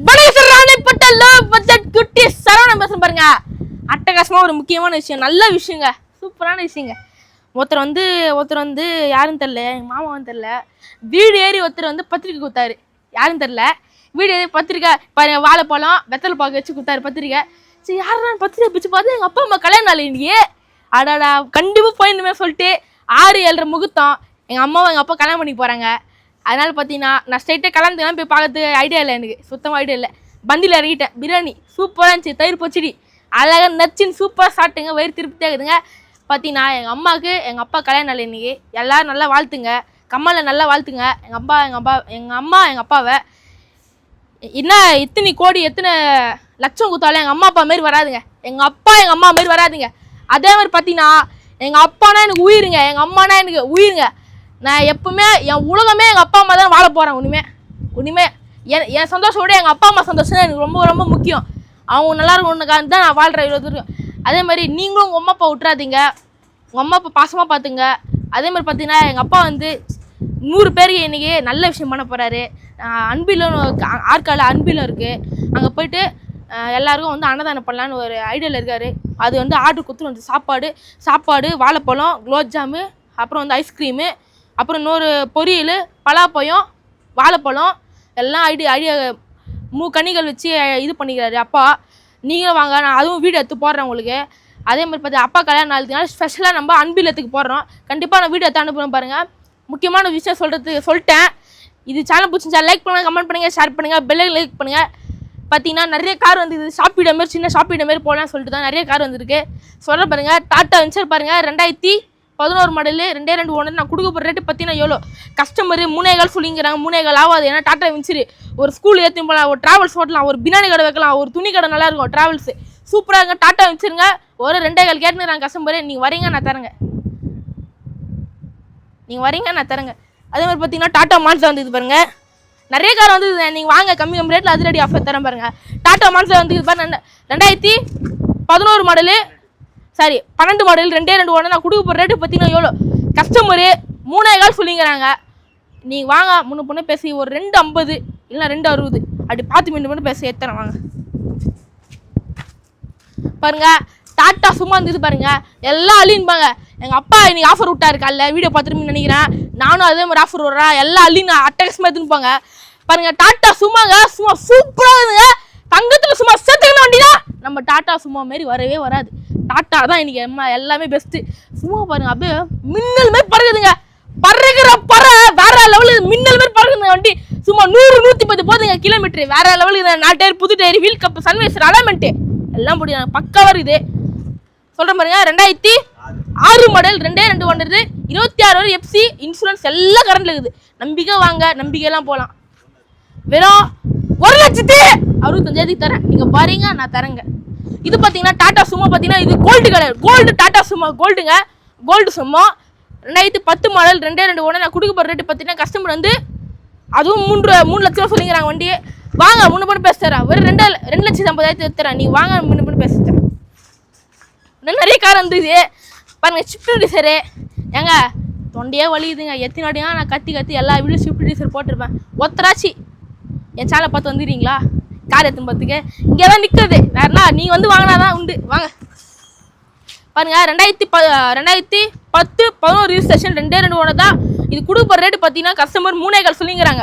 வணக்கம் low budget குட்டி சரவணன் பேசுறேன் பாருங்க. அட்டகாசமா ஒரு முக்கியமான விஷயம். நல்ல விஷயங்க. சூப்பரான விஷயங்க. ஒருத்தர் வந்து ஒருத்தர் வந்து யாருன்னு தெரில எங்கள் மாமாவும் தெரில வீடு ஏறி ஒருத்தர் வந்து பத்திரிக்கை கொடுத்தாரு. யாருன்னு தெரில வீடு ஏறி பத்திரிக்கை பாருங்க வாழைப்பழம் வெத்தலை பாக்கு வச்சு கொடுத்தாரு பத்திரிக்கை. சரி யாரும் பத்திரிக்கை பிச்சு பார்த்து எங்கள் அப்பா அம்மா கல்யாணம் நாள் இன்னைக்கு அடாடா கண்டிப்பாக போயிடணுமே சொல்லிட்டு ஆறு ஏழரை முகூர்த்தம். எங்கள் அம்மாவும் எங்கள் அப்பா கல்யாணம் பண்ணி போகிறாங்க அதனால பார்த்தீங்கன்னா நான் ஸ்ட்ரைட்டாக கலந்து போய் பார்க்கறதுக்கு ஐடியா இல்லை எனக்கு. சுத்தமாக ஐடியா இல்லை. பந்தியில் இறங்கிட்டேன். பிரியாணி சூப்பராக இருந்துச்சு. தயிர் பச்சடி. அழகாக நச்சுன்னு சூப்பராக சாப்பிட்டுங்க. வயிறு திருப்தியாக இருக்குதுங்க. பார்த்தீங்கன்னா எங்கள் அம்மாவுக்கு எங்கள் அப்பா கல்யாணம் நாள் இன்றைக்கி எல்லோரும் நல்லா வாழ்த்துங்க. கம்மலில் நல்லா வாழ்த்துங்க. எங்கள் அப்பா எங்கள் அப்பா எங்கள் அம்மா எங்கள் அப்பாவை. என்ன எத்தனை கோடி எத்தனை லட்சம் கொடுத்தாலும் எங்கள் அம்மா அப்பா மாரி வராதுங்க. எங்கள் அப்பா எங்கள் அம்மா மாரி வராதுங்க. அதே மாதிரி பார்த்தீங்கன்னா எங்கள் அப்பானா எனக்கு உயிருங்க. எங்கள் அம்மானா எனக்கு உயிருங்க. நான் எப்பவுமே என் உலகமே எங்கள் அப்பா அம்மா தான் வாழ போகிறேன் உனிமே உனிமே என் என் சந்தோஷம் விட எங்கள் அப்பா அம்மா சந்தோஷம் தான் எனக்கு ரொம்ப ரொம்ப முக்கியம். அவங்க நல்லா இருக்கணுக்காக தான் நான் வாழ்கிறேன் இவ்வளோ தூரம். அதே மாதிரி நீங்களும் உங்கள் அம்மா அப்பா விட்டுறாதீங்க. உங்கள் அம்மா அப்பா பாசமாக பார்த்துங்க அதே மாதிரி பார்த்தீங்கன்னா எங்கள் அப்பா வந்து நூறு பேருக்கு இன்றைக்கி நல்ல விஷயம் பண்ண போகிறாரு அன்பிலும் ஆற்கால அன்பிலும் இருக்குது அங்கே போயிட்டு எல்லாருக்கும் வந்து அன்னதானம் பண்ணலான்னு ஒரு ஐடியாவில் இருக்கார். அது வந்து ஆர்டர் கொடுத்துட்டு வந்து சாப்பாடு சாப்பாடு வாழைப்பழம் குலோப் ஜாமு அப்புறம் வந்து ஐஸ்கிரீமு அப்புறம் இன்னொரு பொரியல் பலாப்பழம் வாழைப்பழம் எல்லாம் ஐடி ஐடியா மூ கனிகள் வச்சு இது பண்ணிக்கிறாரு அப்பா. நீங்களும் வாங்க நான் அதுவும் வீடியோ எடுத்து போடுறேன் உங்களுக்கு. அதே மாதிரி பார்த்து அப்பா கல்யாணம் நாளுக்குனால ஸ்பெஷலாக நம்ம அன்பிலத்துக்கு போடுறோம். கண்டிப்பாக நான் வீடியோ எடுத்து அனுப்புகிறேன் பாருங்கள் முக்கியமான விஷயம் சொல்கிறதுக்கு சொல்லிட்டேன். இது சேனல் பிடிச்சிருந்தா லைக் பண்ணுங்கள் கமெண்ட் பண்ணுங்கள் ஷேர் பண்ணுங்கள் பெல்லை லைக் பண்ணுங்கள் பார்த்தீங்கன்னா நிறைய கார் வந்து இது ஷாப்பிட மாரி சின்ன ஷாப்பிட மாரி போகலான்னு சொல்லிட்டு தான் நிறைய கார் வந்திருக்கு. சொல்ல பாருங்கள் டாட்டா வெஞ்சர் பாருங்கள் ரெண்டாயிரத்தி பதினோரு மாடலு ரெண்டே ரெண்டு ஒன்று நான் கொடுக்க போகிற ரேட்டு பார்த்தீங்கன்னா எவ்வளோ கஸ்டமர் மூணே கால் சொல்லிங்கிறாங்க மூணே கால் ஆகாது ஏன்னா டாட்டா வெஞ்சரு ஒரு ஸ்கூல் ஏற்றி போகலாம் ஒரு டிராவல்ஸ் ஓட்டலாம் ஒரு பிரியாணி கடை வைக்கலாம் ஒரு துணி கடை நல்லா இருக்கும் டிராவல்ஸ் சூப்பராக இருங்க டாட்டா வச்சுருங்க ஒரு ரெண்டே கால் கேட்டுங்கிறாங்க கஸ்டமர் நீங்கள் வரீங்க நான் தரேங்க. நீங்கள் வரீங்க நான் தரேங்க. அதே மாதிரி பார்த்தீங்கன்னா டாட்டா மான்சா வந்து இது பாருங்க. நிறைய கார் வந்து நீங்கள் வாங்க கம்மி கம்மி ரேட்டில் அதிரடி ஆஃபர் தரேன் பாருங்க. டாட்டா மான்சா வந்து இது பாருங்க ரெண்டாயிரத்தி பதினோரு மாடலு சாரி பன்னெண்டு மாடல் ரெண்டே ரெண்டு ஒன்று நான் கொடுக்க போகிற ரேட்டு பார்த்தீங்கன்னா எவ்வளோ? கஸ்டமரு மூணே கால் சொல்லிங்கிறாங்க. நீங்கள் வாங்க முன்ன பொண்ணு பேசி ஒரு ரெண்டு ஐம்பது இல்லைன்னா ரெண்டு அறுபது. அப்படி பார்த்து மீண்டும் மட்டும் பேசி எத்தனை வாங்க? பாருங்க டாட்டா சும்மா இருந்தது பாருங்க. எல்லாம் அழின்பாங்க எங்கள் அப்பா இன்னைக்கு ஆஃபர் விட்டாரு காலைல. வீடியோ பார்த்துருப்பீங்கன்னு நினைக்கிறேன். நானும் அதே மாதிரி ஆஃபர் விட்றேன். எல்லாம் அழின்னு அட்டகசமா எடுத்துன்னு போங்க. பாருங்க டாட்டா சும்மாங்க சும்மா சூப்பராக இருந்துங்க தங்கத்தில் சும்மா சேர்த்துக்கணும் வண்டினா நம்ம டாட்டா சும்மா மாரி வரவே வராது. டாட்டா தான் இன்னைக்கு எம்மா எல்லாமே பெஸ்ட்டு சும்மா பாருங்க அப்படியே மின்னல் மாதிரி பறகுதுங்க பறகுற பற வேற லெவலில் மின்னல் மாதிரி பறகுதுங்க வண்டி. சும்மா நூறு நூற்றி பத்து போதுங்க கிலோமீட்டர் வேற லெவலுக்கு நாலு டயர் புது tyre wheel cup sun visor alignment எல்லாம் முடியும் பக்காவாக இருக்குது சொல்கிறேன் பாருங்க ரெண்டாயிரத்தி ஆறு மாடல் ரெண்டே ரெண்டு ஒன்றது இருபத்தி ஆறு வரை எஃப்சி இன்சூரன்ஸ் எல்லாம் கரண்ட்ல இருக்குது. நம்பிக்கை வாங்க நம்பிக்கையெல்லாம் போகலாம் வெறும் ஒரு லட்சத்தி அறுபத்தஞ்சாயிரத்துக்கு தரேன். நீங்கள் பாருங்க நான் தரேங்க. இது பார்த்தீங்கன்னா டாடா சும்மா பார்த்தீங்கன்னா இது கோல்டு கலர். கோல்டு டாடா சும்மா கோல்டுங்க கோல்டு சும்மா. ரெண்டாயிரத்தி பத்து மாடல் ரெண்டே ரெண்டு ஒன்று நான் கொடுக்க போகிற ரேட்டு பார்த்தீங்கன்னா கஸ்டமர் வந்து அதுவும் மூன்று மூணு லட்ச ரூபா சொல்லிங்கிறாங்க வண்டி. வாங்க முன்ன பண்ணி பேச தரேன். ஒரு ரெண்டு ரெண்டு லட்சத்தி ஐம்பதாயிரத்து தரேன். நீங்கள் வாங்க முன்ன பண்ணி பேச இன்னும் நிறைய கார் வந்துது. பாருங்க ஷிஃப்ட் டிசைரு ஏங்க தொண்டையே வலியுதுங்க எத்தனை நான் கத்தி கத்தி எல்லா வீடும் ஷிஃப்ட் டிசைர் போட்டிருப்பேன். ஒத்தராச்சி. என் சேனலை பார்த்து வந்துடுறீங்களா? கார் எடுத்துன்னு பார்த்துக்க இங்கே தான் நிற்கிறது வேறனா நீங்கள் வந்து வாங்கினா தான் உண்டு. வாங்க. பாருங்கள் ரெண்டாயிரத்தி ப ரெண்டாயிரத்தி பத்து பதினோரு ரிஜிஸ்ட்ரேஷன் ரெண்டே ரெண்டு ஒன்று தான். இது கொடுக்குற ரேட்டு பார்த்தீங்கன்னா கஸ்டமர் மூணேகால் சொல்லிங்கிறாங்க.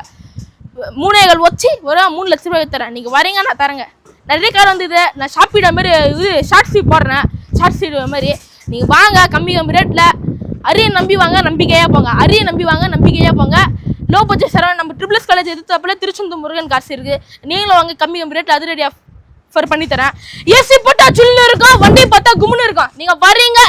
மூணேகால் வச்சு ஒரு மூணு லட்ச ரூபாய் தரேன். நீங்கள் வரீங்க நான் தரேங்க. நிறைய கார் வந்து இது நான் ஷாப்பிட மாதிரி இது ஷார்ட் சீட் போடுறேன். ஷார்ட் சீட் மாதிரி. நீங்கள் வாங்க கம்மி கம்மி ரேட்டில் அரிய நம்பி வாங்க நம்பிக்கையாக போங்க. அரிய நம்பி வாங்க நம்பிக்கையாக போங்க. லோ பட்ஜெட் சார் நம்ம ட்ரிபிள்ஸ் காலேஜ் எதிர்த்தாப்புல திருச்செந்தூர் முருகன் காசு இருக்குது நீங்களும் வாங்க கம்மி கம்மி ரேட்டில் அதிரடி ஆஃபர் பண்ணி தரேன் ஏசி போட்டால் சுல்லு இருக்கும் வண்டி பார்த்தா கும்னு இருக்கும். நீங்கள் வரீங்க